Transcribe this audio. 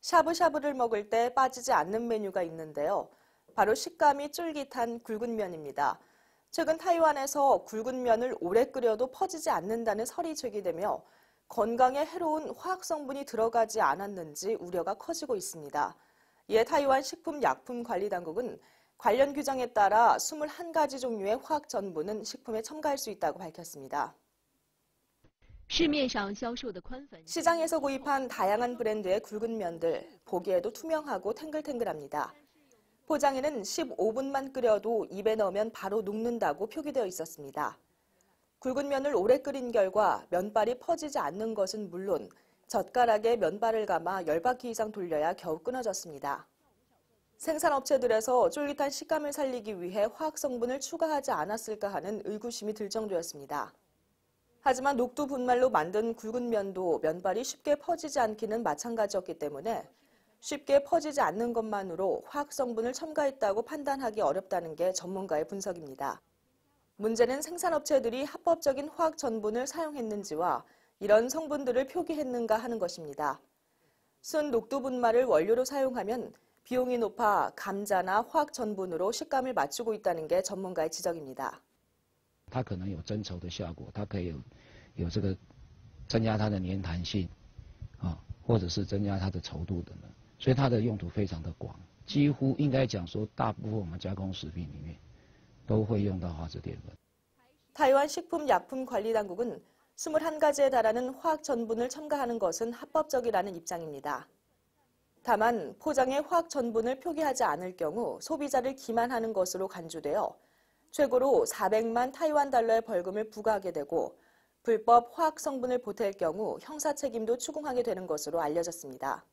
샤브샤브를 먹을 때 빠지지 않는 메뉴가 있는데요. 바로 식감이 쫄깃한 굵은 면입니다. 최근 타이완에서 굵은 면을 오래 끓여도 퍼지지 않는다는 설이 제기되며 건강에 해로운 화학 성분이 들어가지 않았는지 우려가 커지고 있습니다. 이에 타이완 식품약품관리당국은 관련 규정에 따라 21가지 종류의 화학 전분은 식품에 첨가할 수 있다고 밝혔습니다. 시장에서 구입한 다양한 브랜드의 굵은 면들, 보기에도 투명하고 탱글탱글합니다. 포장에는 15분만 끓여도 입에 넣으면 바로 녹는다고 표기되어 있었습니다. 굵은 면을 오래 끓인 결과 면발이 퍼지지 않는 것은 물론 젓가락에 면발을 감아 10바퀴 이상 돌려야 겨우 끊어졌습니다. 생산업체들에서 쫄깃한 식감을 살리기 위해 화학성분을 추가하지 않았을까 하는 의구심이 들 정도였습니다. 하지만 녹두 분말로 만든 굵은 면도 면발이 쉽게 퍼지지 않기는 마찬가지였기 때문에 쉽게 퍼지지 않는 것만으로 화학 성분을 첨가했다고 판단하기 어렵다는 게 전문가의 분석입니다. 문제는 생산업체들이 합법적인 화학 전분을 사용했는지와 이런 성분들을 표기했는가 하는 것입니다. 순 녹두 분말을 원료로 사용하면 비용이 높아 감자나 화학 전분으로 식감을 맞추고 있다는 게 전문가의 지적입니다. 它可能有增稠的效果，它可以有有这个增加它的粘弹性啊，或者是增加它的稠度等等，所以它的用途非常的广，几乎应该讲说大部分我们加工食品里面都会用到化质淀粉。 타이완 식품약품관리당국은 21가지에 달하는 화학 전분을 첨가하는 것은 합법적이라는 입장입니다. 다만 포장에 화학 전분을 표기하지 않을 경우 소비자를 기만하는 것으로 간주되어 최고로 400만 타이완 달러의 벌금을 부과하게 되고 불법 화학 성분을 보탤 경우 형사 책임도 추궁하게 되는 것으로 알려졌습니다.